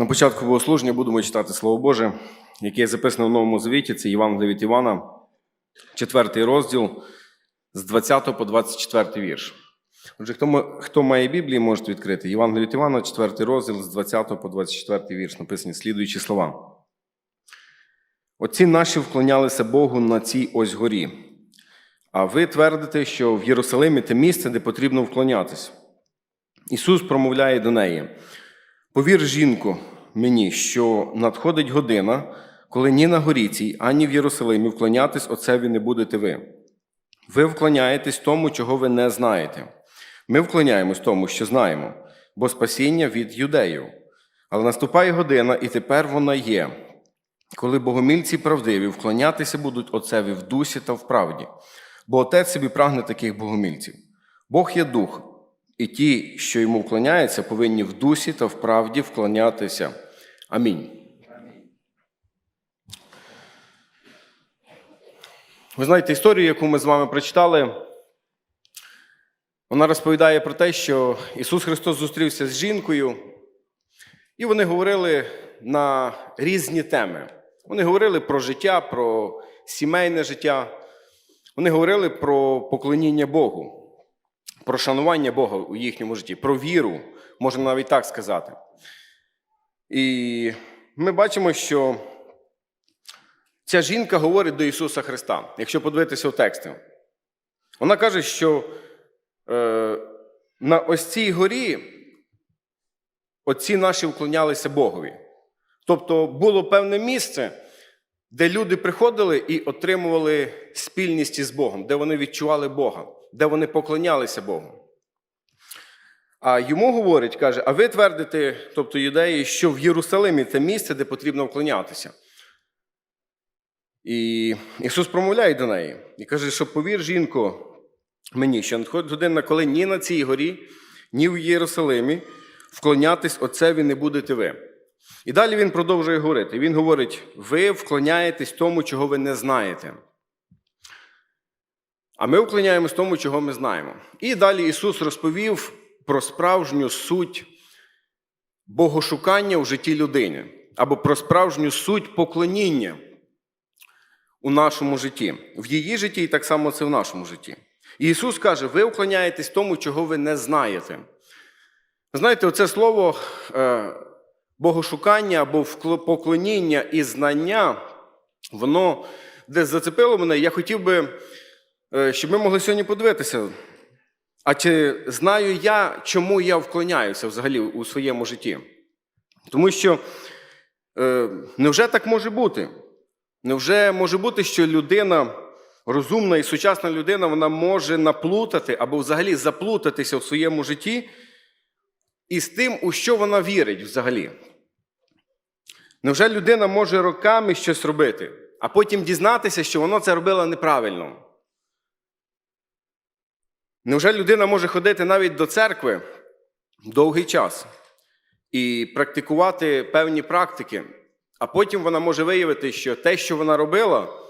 На початку богослуження будемо читати Слово Боже, яке записано в Новому Завіті, це Євангеліє від Івана, 4 розділ з 20 по 24 вірш. Отже, хто, хто має Біблії, можете відкрити. Євангеліє від Івана, 4 розділ з 20 по 24 вірш, написані слідуючі слова. Отці наші вклонялися Богу на цій ось горі. А ви твердите, що в Єрусалимі те місце, де потрібно вклонятись. Ісус промовляє до неї: Повір, жінку, мені, що надходить година, коли ні на горі цій, ані в Єрусалимі вклонятись Отцеві не будете ви. Ви вклоняєтесь тому, чого ви не знаєте. Ми вклоняємось тому, що знаємо, бо спасіння від юдеїв. Але наступає година, і тепер вона є, коли богомільці правдиві вклонятися будуть Отцеві в дусі та в правді, бо Отець собі прагне таких богомільців. Бог є дух, і ті, що йому вклоняються, повинні в дусі та в правді вклонятися. Амінь. Ви знаєте історію, яку ми з вами прочитали. Вона розповідає про те, що Ісус Христос зустрівся з жінкою, і вони говорили на різні теми. Вони говорили про життя, про сімейне життя. Вони говорили про поклоніння Богу, про шанування Бога у їхньому житті, про віру, можна навіть так сказати. І ми бачимо, що ця жінка говорить до Ісуса Христа, якщо подивитися в тексти. Вона каже, що е, на ось цій горі отці наші вклонялися Богові. Тобто було певне місце, де люди приходили і отримували спільність із Богом, де вони відчували Бога, де вони поклонялися Богу. А йому говорить, каже: а ви твердите, тобто юдеї, що в Єрусалимі це місце, де потрібно вклонятися. І Ісус промовляє до неї і каже, що повір, жінко, мені, що надходить година, коли ні на цій горі, ні в Єрусалимі вклонятись Отцеві не будете ви. І далі він продовжує говорити. Він говорить: ви вклоняєтесь тому, чого ви не знаєте. А ми вклоняємось тому, чого ми знаємо. І далі Ісус розповів про справжню суть богошукання у житті людини, або про справжню суть поклоніння у нашому житті, в її житті, і так само це в нашому житті. І Ісус каже: ви вклоняєтесь тому, чого ви не знаєте. Знаєте, оце слово е, богошукання або поклоніння і знання, воно десь зацепило мене. Я хотів би, щоб ми могли сьогодні подивитися. А чи знаю я, чому я вклоняюся взагалі у своєму житті? Тому що е, невже так може бути? Невже може бути, що людина, розумна і сучасна людина, вона може наплутати або взагалі заплутатися в своєму житті із тим, у що вона вірить взагалі? Невже людина може роками щось робити, а потім дізнатися, що вона це робила неправильно? Невже людина може ходити навіть до церкви довгий час і практикувати певні практики, а потім вона може виявити, що те, що вона робила,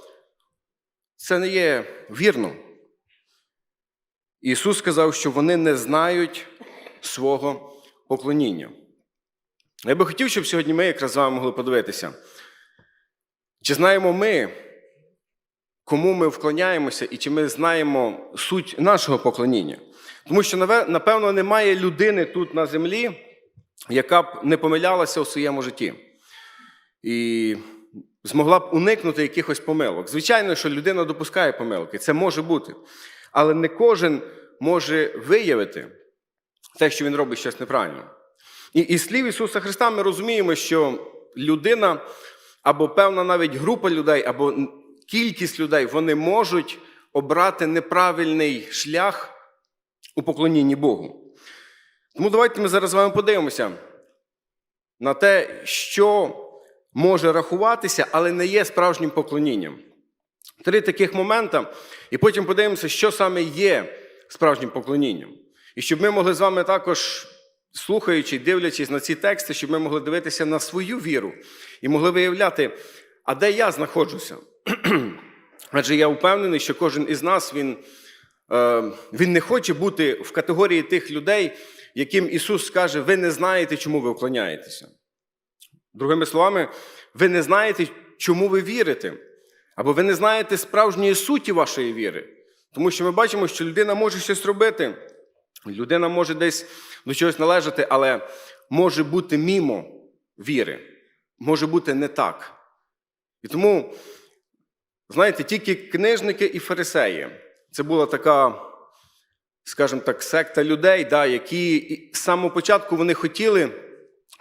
це не є вірно. Ісус сказав, що вони не знають свого поклоніння. Я би хотів, щоб сьогодні ми якраз з вами могли подивитися, чи знаємо ми, кому ми вклоняємося, і чи ми знаємо суть нашого поклоніння. Тому що, напевно, немає людини тут на землі, яка б не помилялася у своєму житті і змогла б уникнути якихось помилок. Звичайно, що людина допускає помилки, це може бути. Але не кожен може виявити те, що він робить щось неправильно. І із слів Ісуса Христа ми розуміємо, що людина або певна навіть група людей, або кількість людей, вони можуть обрати неправильний шлях у поклонінні Богу. Тому давайте ми зараз з вами подивимося на те, що може рахуватися, але не є справжнім поклонінням. Три таких моменти, і потім подивимося, що саме є справжнім поклонінням. І щоб ми могли з вами також, слухаючи, дивлячись на ці тексти, щоб ми могли дивитися на свою віру і могли виявляти, а де я знаходжуся. Адже я впевнений, що кожен із нас він, е, він не хоче бути в категорії тих людей, яким Ісус скаже, ви не знаєте, чому ви вклоняєтеся. Другими словами, ви не знаєте, чому ви вірите, або ви не знаєте справжньої суті вашої віри. Тому що ми бачимо, що людина може щось робити, людина може десь до чогось належати, але може бути мімо віри, може бути не так. І тому, знаєте, тільки книжники і фарисеї це була така, скажімо так, секта людей, да, які з самого початку вони хотіли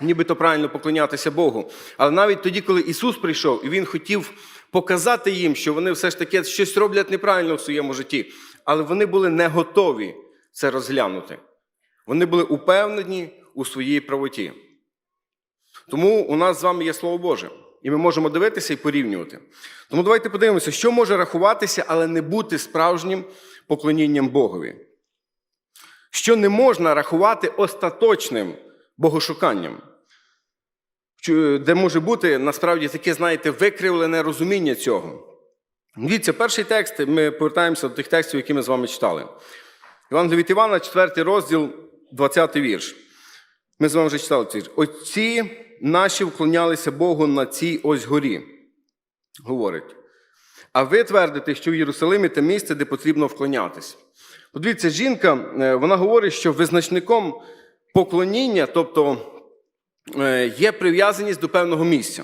нібито правильно поклонятися Богу. Але навіть тоді, коли Ісус прийшов, і Він хотів показати їм, що вони все ж таки щось роблять неправильно в своєму житті, але вони були не готові це розглянути. Вони були упевнені у своїй правоті. Тому у нас з вами є Слово Боже, і ми можемо дивитися і порівнювати. Тому давайте подивимося, що може рахуватися, але не бути справжнім поклонінням Богові. Що не можна рахувати остаточним богошуканням, де може бути насправді таке, знаєте, викривлене розуміння цього. Дивіться, перший текст, ми повертаємося до тих текстів, які ми з вами читали. Іван від Івана, 4 розділ, 20 вірш. Ми з вами вже читали цей вірш. Отці наші вклонялися Богу на цій ось горі, говорить. А ви твердите, що в Єрусалимі те місце, де потрібно вклонятись. Подивіться, жінка, е, вона говорить, що визначником поклоніння, тобто е, є прив'язаність до певного місця.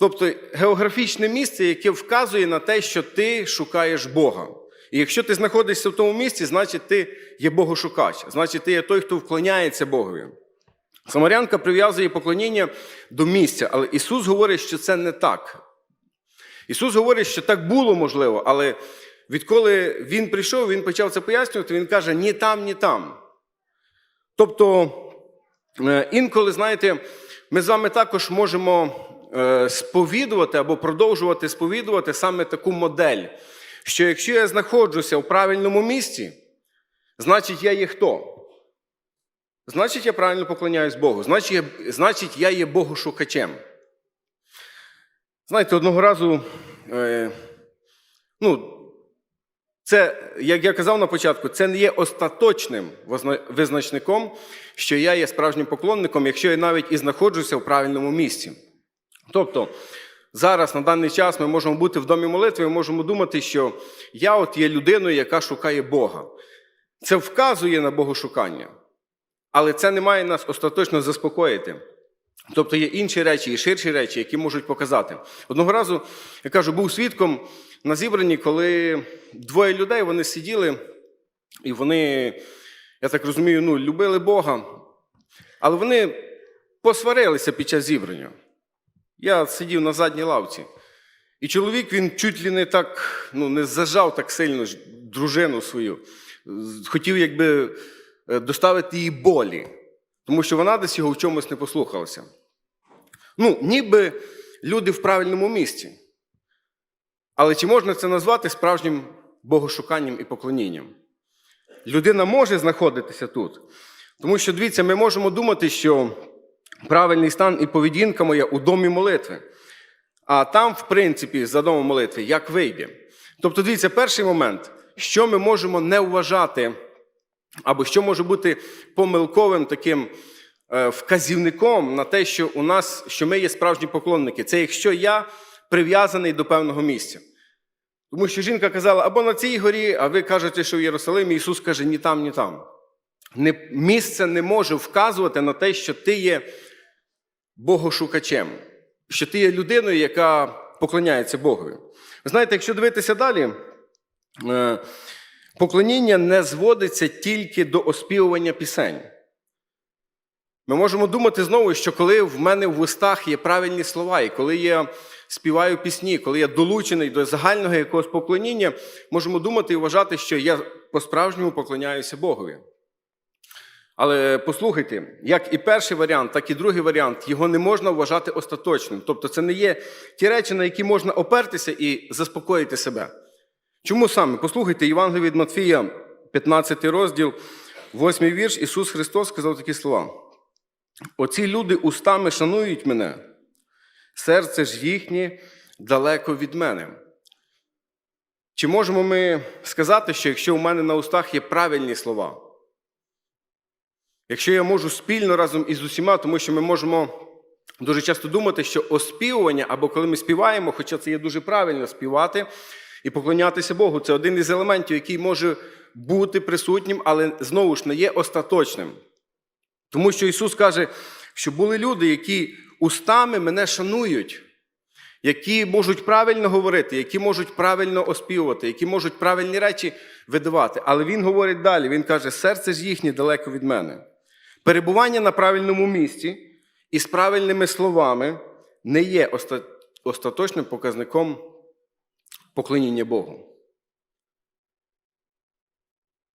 Тобто географічне місце, яке вказує на те, що ти шукаєш Бога. І якщо ти знаходишся в тому місці, значить ти є богошукач, значить ти є той, хто вклоняється Богові. Самарянка прив'язує поклоніння до місця, але Ісус говорить, що це не так. Ісус говорить, що так було можливо, але відколи Він прийшов, Він почав це пояснювати, Він каже: ні там, ні там. Тобто, е, інколи, знаєте, ми з вами також можемо е, сповідувати або продовжувати сповідувати саме таку модель, що якщо я знаходжуся в правильному місці, значить я є хто? Значить, я правильно поклоняюсь Богу, значить, я, значить, я є Богошукачем. Знаєте, одного разу, е, ну, це, як я казав на початку, це не є остаточним визначником, що я є справжнім поклонником, якщо я навіть і знаходжуся в правильному місці. Тобто, зараз на даний час ми можемо бути в домі молитви, ми можемо думати, що я от є людиною, яка шукає Бога. Це вказує на богошукання, але це не має нас остаточно заспокоїти. Тобто є інші речі і ширші речі, які можуть показати. Одного разу, я кажу, був свідком на зібранні, коли двоє людей вони сиділи, і вони, я так розумію, ну, любили Бога, але вони посварилися під час зібрання. Я сидів на задній лавці. І чоловік він чуть ли не так ну, не зажав так сильно дружину свою. Хотів якби доставити їй болі, тому що вона десь його в чомусь не послухалася. Ну, ніби люди в правильному місці. Але чи можна це назвати справжнім богошуканням і поклонінням? Людина може знаходитися тут. Тому що, дивіться, ми можемо думати, що правильний стан і поведінка моя у домі молитви. А там, в принципі, за домом молитви, як вийде. Тобто, дивіться, перший момент, що ми можемо не вважати, або що може бути помилковим таким е, вказівником на те, що у нас, що ми є справжні поклонники. Це якщо я прив'язаний до певного місця. Тому що жінка казала, або на цій горі, а ви кажете, що в Єрусалимі, Ісус каже, ні там, ні там. Не, місце не може вказувати на те, що ти є богошукачем, що ти є людиною, яка поклоняється Богові. Ви знаєте, якщо дивитися далі, е, поклоніння не зводиться тільки до оспівування пісень. Ми можемо думати знову, що коли в мене в устах є правильні слова, і коли я співаю пісні, коли я долучений до загального якогось поклоніння, можемо думати і вважати, що я по-справжньому поклоняюся Богові. Але послухайте, як і перший варіант, так і другий варіант, його не можна вважати остаточним. Тобто це не є ті речі, на які можна опертися і заспокоїти себе. Чому саме? Послухайте, Євангелія від Матфія, 15 розділ, 8 вірш, Ісус Христос сказав такі слова. Оці люди устами шанують мене, серце ж їхнє далеко від мене. Чи можемо ми сказати, що якщо у мене на устах є правильні слова? Якщо я можу спільно разом із усіма, тому що ми можемо дуже часто думати, що оспівування, або коли ми співаємо, хоча це є дуже правильно співати і поклонятися Богу, це один із елементів, який може бути присутнім, але знову ж не є остаточним. Тому що Ісус каже, що були люди, які устами мене шанують, які можуть правильно говорити, які можуть правильно оспівувати, які можуть правильні речі видавати. Але Він говорить далі: Він каже, серце ж їхнє далеко від мене. Перебування на правильному місці і з правильними словами не є остаточним показником поклоніння Богу.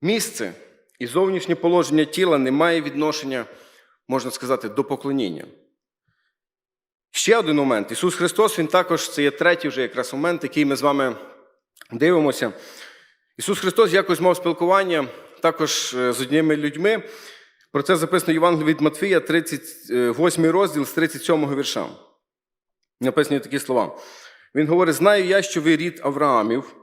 Місце і зовнішнє положення тіла не має відношення, можна сказати, до поклоніння. Ще один момент. Ісус Христос, Він також, це є третій вже якраз момент, який ми з вами дивимося. Ісус Христос якось мав спілкування також е, з одніми людьми. Про це записано в від Матфія, 38 розділ з 37 вірша. Написані такі слова. Він говорить: Знаю я, що ви рід Авраамів,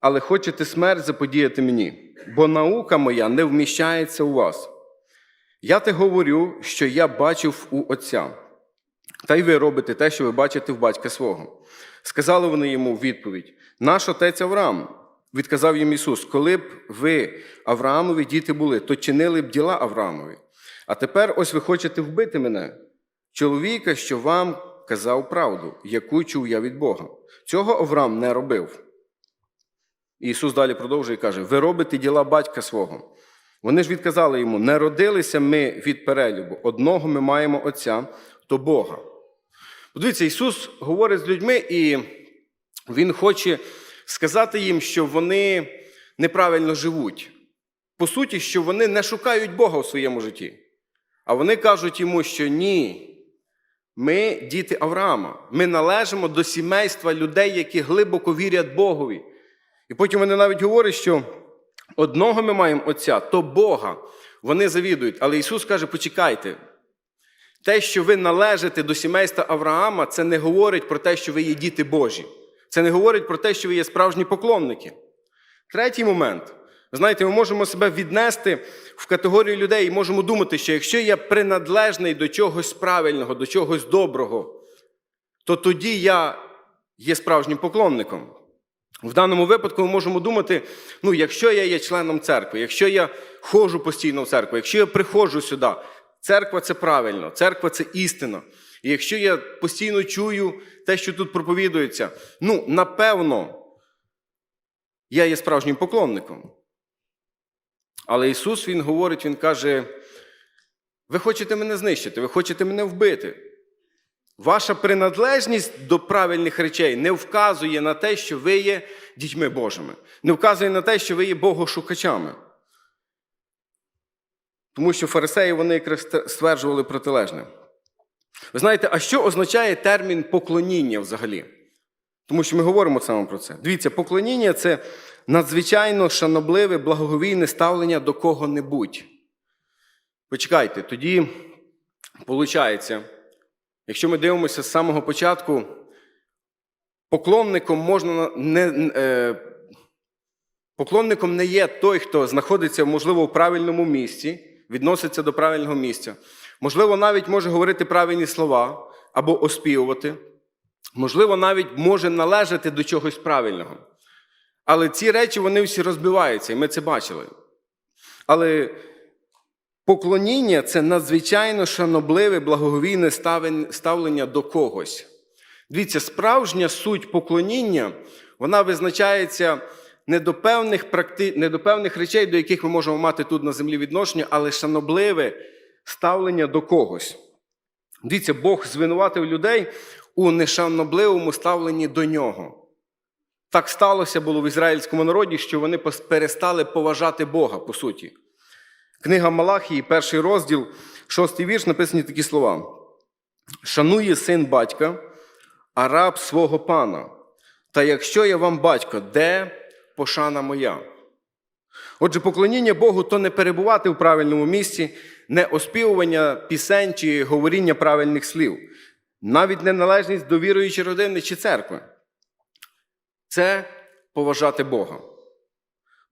але хочете смерть заподіяти мені, бо наука моя не вміщається у вас. Я те говорю, що я бачив у Отця. Та й ви робите те, що ви бачите в батька свого. Сказали вони йому відповідь: Наш отець Авраам. Відказав їм Ісус: Коли б ви, Авраамові, діти були, то чинили б діла Авраамові. А тепер ось ви хочете вбити мене, чоловіка, що вам казав правду, яку чув я від Бога. Цього Авраам не робив. Ісус далі продовжує і каже: Ви робите діла батька свого. Вони ж відказали йому: не родилися ми від перелюбу, одного ми маємо Отця, то Бога. Подивіться, Ісус говорить з людьми, і Він хоче сказати їм, що вони неправильно живуть. По суті, що вони не шукають Бога у своєму житті. А вони кажуть йому, що ні, ми діти Авраама. Ми належимо до сімейства людей, які глибоко вірять Богові. І потім вони навіть говорять, що одного ми маємо Отця, то Бога. Вони завідують. Але Ісус каже: почекайте. Те, що ви належите до сімейства Авраама, це не говорить про те, що ви є діти Божі. Це не говорить про те, що ви є справжні поклонники. Третій момент. Знаєте, ми можемо себе віднести в категорію людей і можемо думати, що якщо я принадлежний до чогось правильного, до чогось доброго, то тоді я є справжнім поклонником. В даному випадку ми можемо думати: ну, якщо я є членом церкви, якщо я ходжу постійно в церкву, якщо я приходжу сюди, церква це правильно, церква це істина. І якщо я постійно чую те, що тут проповідується, ну, напевно, я є справжнім поклонником. Але Ісус Він говорить, Він каже: ви хочете мене знищити, ви хочете мене вбити. Ваша приналежність до правильних речей не вказує на те, що ви є дітьми Божими, не вказує на те, що ви є богошукачами. Тому що фарисеї вони якраз стверджували протилежне. Ви знаєте, а що означає термін поклоніння взагалі? Тому що ми говоримо саме про це. Дивіться, поклоніння це надзвичайно шанобливе, благоговійне ставлення до кого-небудь. Почекайте, тоді, виходить, якщо ми дивимося з самого початку, поклонником можна не. Е, Поклонником не є той, хто знаходиться, можливо, в правильному місці, відноситься до правильного місця. Можливо, навіть може говорити правильні слова або оспівувати. Можливо, навіть може належати до чогось правильного. Але ці речі вони всі розбиваються, і ми це бачили. Але поклоніння це надзвичайно шанобливе, благоговійне ставлення до когось. Дивіться, справжня суть поклоніння, вона визначається не до певних, практи... не до певних речей, до яких ми можемо мати тут на землі відношення, але шанобливе ставлення до когось. Дивіться, Бог звинуватив людей у нешанобливому ставленні до нього. Так сталося було в ізраїльському народі, що вони перестали поважати Бога, по суті. Книга Малахії, перший розділ, шостий вірш, написані такі слова: Шанує син батька, а раб свого пана. Та якщо я вам батько, де пошана моя? Отже, поклоніння Богу то не перебувати в правильному місці, не оспівування пісень чи говоріння правильних слів, навіть неналежність до віруючої родини чи церкви. Це поважати Бога.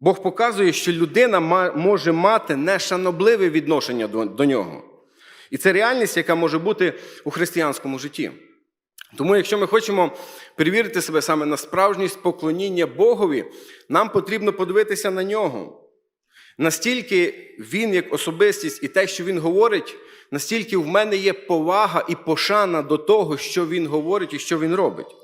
Бог показує, що людина може мати нешанобливе відношення до, нього. І це реальність, яка може бути у християнському житті. Тому, якщо ми хочемо перевірити себе саме на справжність поклоніння Богові, нам потрібно подивитися на нього. Настільки він, як особистість, і те, що він говорить, настільки в мене є повага і пошана до того, що він говорить і що він робить.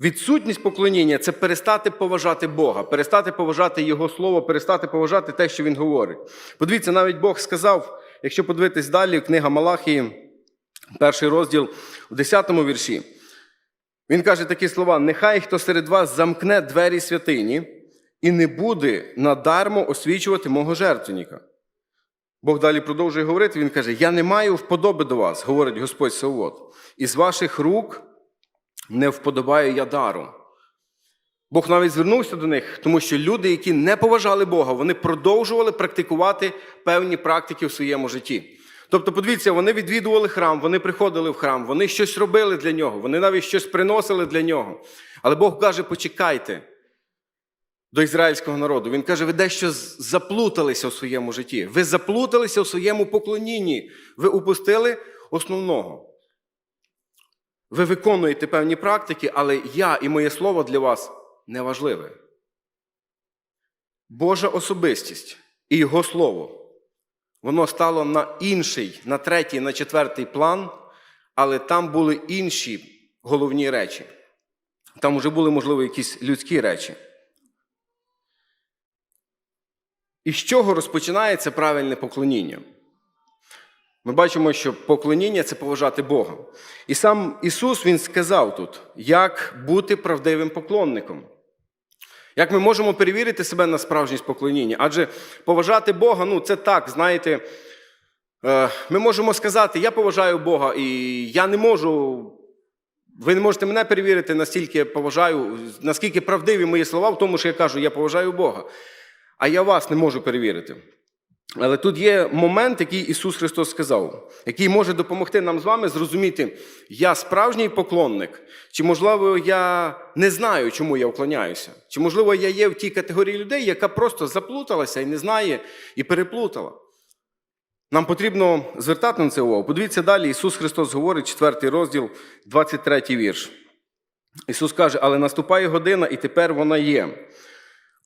Відсутність поклоніння це перестати поважати Бога, перестати поважати Його Слово, перестати поважати те, що Він говорить. Подивіться, навіть Бог сказав, якщо подивитись далі, книга Малахії, перший розділ у 10 вірші. Він каже такі слова: нехай хто серед вас замкне двері святині і не буде надармо освічувати мого жертвенника. Бог далі продовжує говорити, він каже: Я не маю вподоби до вас, говорить Господь Савод, із ваших рук не вподобаю я дару. Бог навіть звернувся до них, тому що люди, які не поважали Бога, вони продовжували практикувати певні практики в своєму житті. Тобто, подивіться, вони відвідували храм, вони приходили в храм, вони щось робили для нього, вони навіть щось приносили для нього. Але Бог каже: почекайте до ізраїльського народу. Він каже, ви дещо заплуталися у своєму житті. Ви заплуталися у своєму поклонінні. Ви упустили основного. Ви виконуєте певні практики, але я і моє слово для вас не важливе. Божа особистість і Його слово. Воно стало на інший, на третій, на четвертий план, але там були інші головні речі. Там вже були, можливо, якісь людські речі. І з чого розпочинається правильне поклоніння? Ми бачимо, що поклоніння це поважати Бога. І сам Ісус Він сказав тут, як бути правдивим поклонником. Як ми можемо перевірити себе на справжність поклоніння? Адже поважати Бога, ну це так, знаєте, е, ми можемо сказати, я поважаю Бога, і я не можу. Ви не можете мене перевірити, настільки поважаю, наскільки правдиві мої слова в тому, що я кажу, я поважаю Бога. А я вас не можу перевірити. Але тут є момент, який Ісус Христос сказав, який може допомогти нам з вами зрозуміти, я справжній поклонник, чи, можливо, я не знаю, чому я вклоняюся, чи, можливо, я є в тій категорії людей, яка просто заплуталася і не знає, і переплутала. Нам потрібно звертати на це увагу. Подивіться далі, Ісус Христос говорить, 4 розділ, 23 вірш. Ісус каже, але наступає година, і тепер вона є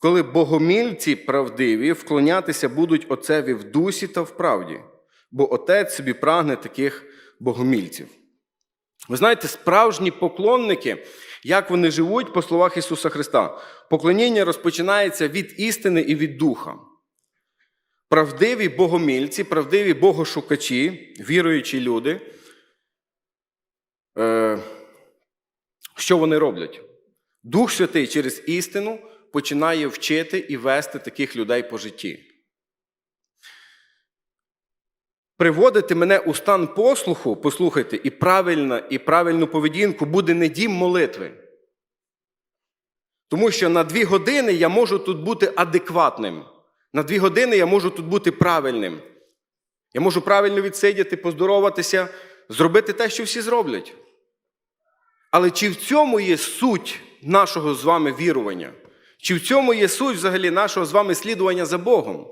коли богомільці правдиві вклонятися будуть Отцеві в дусі та в правді, бо Отець собі прагне таких богомільців. Ви знаєте, справжні поклонники, як вони живуть по словах Ісуса Христа, поклоніння розпочинається від істини і від духа. Правдиві богомільці, правдиві богошукачі, віруючі люди, е, що вони роблять? Дух Святий через істину починає вчити і вести таких людей по житті. Приводити мене у стан послуху, послухайте, і правильна, і правильну поведінку буде не дім молитви. Тому що на дві години я можу тут бути адекватним. На дві години я можу тут бути правильним. Я можу правильно відсидіти, поздороватися, зробити те, що всі зроблять. Але чи в цьому є суть нашого з вами вірування? Чи в цьому є суть взагалі нашого з вами слідування за Богом?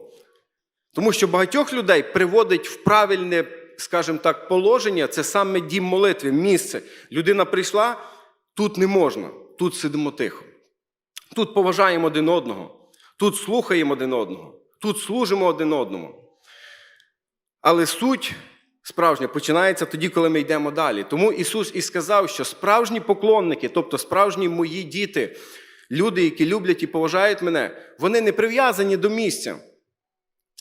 Тому що багатьох людей приводить в правильне, скажімо так, положення це саме дім молитви, місце. Людина прийшла, тут не можна, тут сидимо тихо. Тут поважаємо один одного, тут слухаємо один одного, тут служимо один одному. Але суть справжня починається тоді, коли ми йдемо далі. Тому Ісус і сказав, що справжні поклонники, тобто справжні мої діти, люди, які люблять і поважають мене, вони не прив'язані до місця.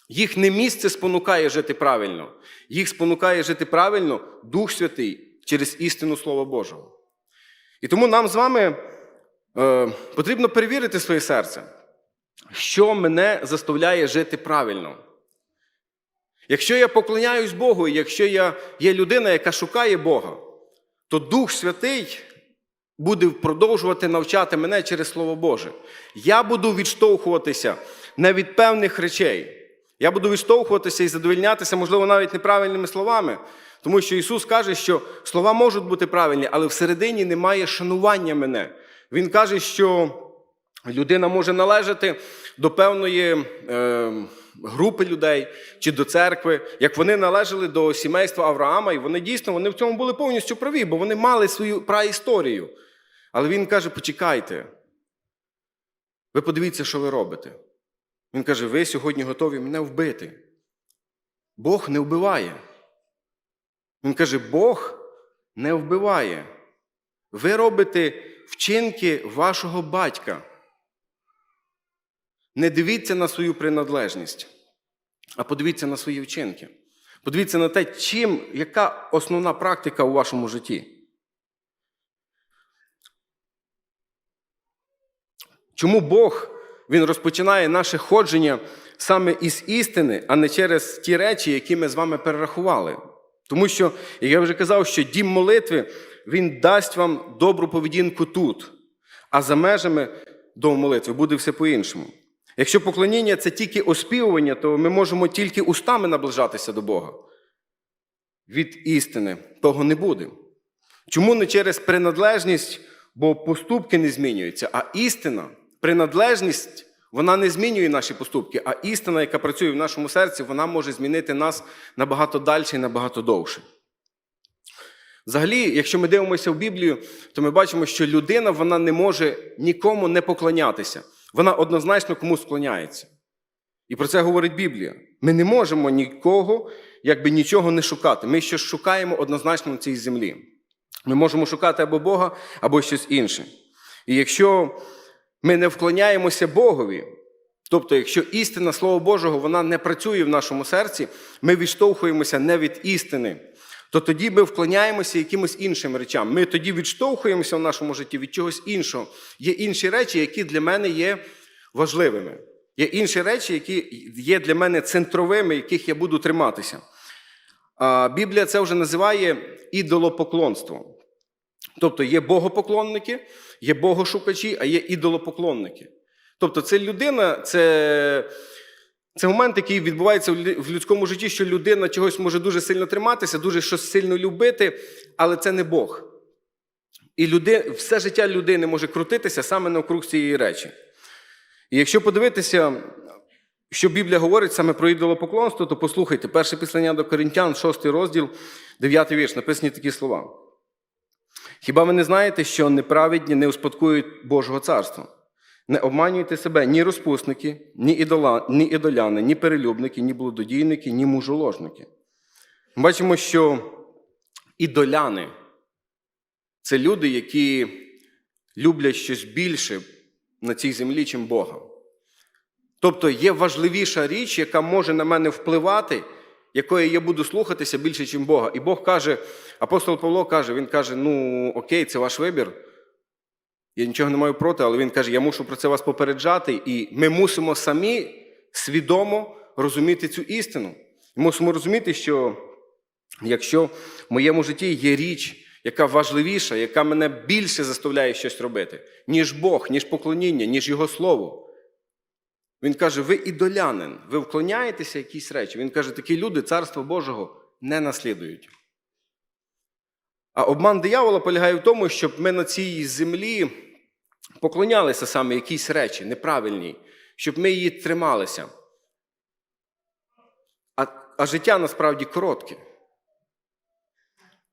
Їх не місце спонукає жити правильно. Їх спонукає жити правильно Дух Святий через істину Слова Божого. І тому нам з вами е, потрібно перевірити своє серце, що мене заставляє жити правильно. Якщо я поклоняюсь Богу, якщо я є людина, яка шукає Бога, то Дух Святий буде продовжувати навчати мене через Слово Боже. Я буду відштовхуватися не від певних речей. Я буду відштовхуватися і задовільнятися, можливо, навіть неправильними словами. Тому що Ісус каже, що слова можуть бути правильні, але всередині немає шанування мене. Він каже, що Людина може належати до певної е, групи людей чи до церкви, як вони належали до сімейства Авраама, і вони дійсно вони в цьому були повністю праві, бо вони мали свою праісторію. Але він каже: почекайте, ви подивіться, що ви робите. Він каже: ви сьогодні готові мене вбити. Бог не вбиває. Він каже: Бог не вбиває. Ви робите вчинки вашого батька. Не дивіться на свою приналежність, а подивіться на свої вчинки. Подивіться на те, чим, яка основна практика у вашому житті. Чому Бог Він розпочинає наше ходження саме із істини, а не через ті речі, які ми з вами перерахували? Тому що, як я вже казав, що дім молитви він дасть вам добру поведінку тут, а за межами дому молитви буде все по-іншому. Якщо поклоніння це тільки оспівування, то ми можемо тільки устами наближатися до Бога. Від істини того не буде. Чому не через приналежність, бо поступки не змінюються, а істина, приналежність, вона не змінює наші поступки, а істина, яка працює в нашому серці, вона може змінити нас набагато далі і набагато довше. Взагалі, якщо ми дивимося в Біблію, то ми бачимо, що людина вона не може нікому не поклонятися. Вона однозначно комусь склоняється. І про це говорить Біблія. Ми не можемо нікого, якби нічого не шукати. Ми щось шукаємо однозначно на цій землі. Ми можемо шукати або Бога, або щось інше. І якщо ми не вклоняємося Богові, тобто, якщо істина Слова Божого вона не працює в нашому серці, ми відштовхуємося не від істини, то тоді ми вклоняємося якимось іншим речам. Ми тоді відштовхуємося в нашому житті від чогось іншого. Є інші речі, які для мене є важливими. Є інші речі, які є для мене центровими, яких я буду триматися. Біблія це вже називає ідолопоклонством. Тобто є богопоклонники, є богошукачі, а є ідолопоклонники. Тобто, це людина, це, це момент, який відбувається в людському житті, що людина чогось може дуже сильно триматися, дуже щось сильно любити, але це не Бог. І люди, все життя людини може крутитися саме навкруг цієї речі. І якщо подивитися, що Біблія говорить саме про ідолопоклонство, то послухайте, перше післання до Коринтян, 6 розділ, 9 вірш, написані такі слова. Хіба ви не знаєте, що неправедні не успадкують Божого царства? Не обманюйте себе ні розпусники, ні, ідола, ні ідоляни, ні перелюбники, ні блудодійники, ні мужоложники. Ми бачимо, що ідоляни це люди, які люблять щось більше на цій землі, чим Бога. Тобто є важливіша річ, яка може на мене впливати, якої я буду слухатися більше, ніж Бога. І Бог каже, апостол Павло каже, він каже: ну окей, це ваш вибір. Я нічого не маю проти, але він каже, я мушу про це вас попереджати, і ми мусимо самі свідомо розуміти цю істину. Мусимо розуміти, що якщо в моєму житті є річ, яка важливіша, яка мене більше заставляє щось робити, ніж Бог, ніж поклоніння, ніж Його Слово. Він каже, ви ідолянин, ви вклоняєтеся якісь речі. Він каже, такі люди Царства Божого не наслідують. А обман диявола полягає в тому, щоб ми на цій землі поклонялися саме якісь речі неправильні, щоб ми її трималися. А, а життя насправді коротке.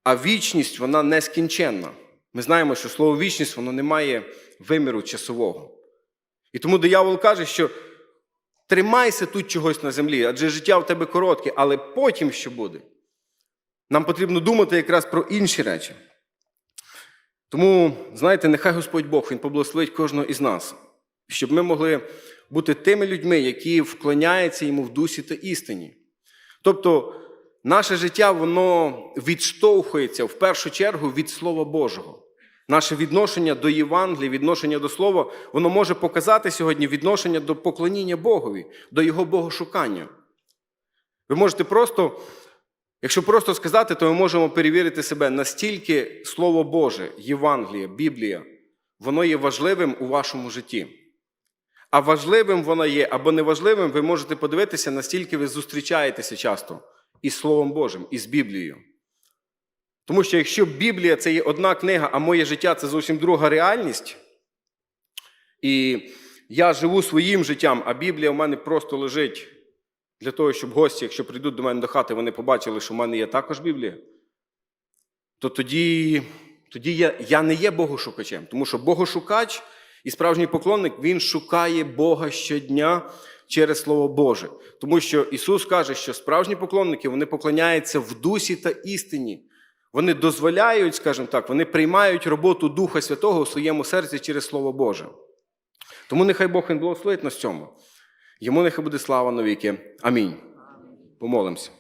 А вічність вона нескінченна. Ми знаємо, що слово вічність воно не має виміру часового. І тому диявол каже, що тримайся тут чогось на землі, адже життя в тебе коротке, але потім що буде? Нам потрібно думати якраз про інші речі. Тому, знаєте, нехай Господь Бог Він поблагословить кожного із нас, щоб ми могли бути тими людьми, які вклоняються йому в дусі та істині. Тобто, наше життя воно відштовхується в першу чергу від Слова Божого. Наше відношення до Євангелія, відношення до Слова, воно може показати сьогодні відношення до поклоніння Богові, до Його богошукання. Ви можете просто, якщо просто сказати, то ми можемо перевірити себе, настільки Слово Боже, Євангеліє, Біблія, воно є важливим у вашому житті. А важливим воно є або неважливим, ви можете подивитися, настільки ви зустрічаєтеся часто із Словом Божим, із Біблією. Тому що якщо Біблія це є одна книга, а моє життя це зовсім друга реальність, і я живу своїм життям, а Біблія в мене просто лежить для того, щоб гості, якщо прийдуть до мене до хати, вони побачили, що в мене є також Біблія, то тоді, тоді я, я не є богошукачем. Тому що богошукач і справжній поклонник він шукає Бога щодня через Слово Боже. Тому що Ісус каже, що справжні поклонники вони поклоняються в дусі та істині. Вони дозволяють, скажімо так, вони приймають роботу Духа Святого у своєму серці через Слово Боже. Тому нехай Бог він благословить нас цьому. Йому нехай буде слава навіки. Амінь. Помолимося.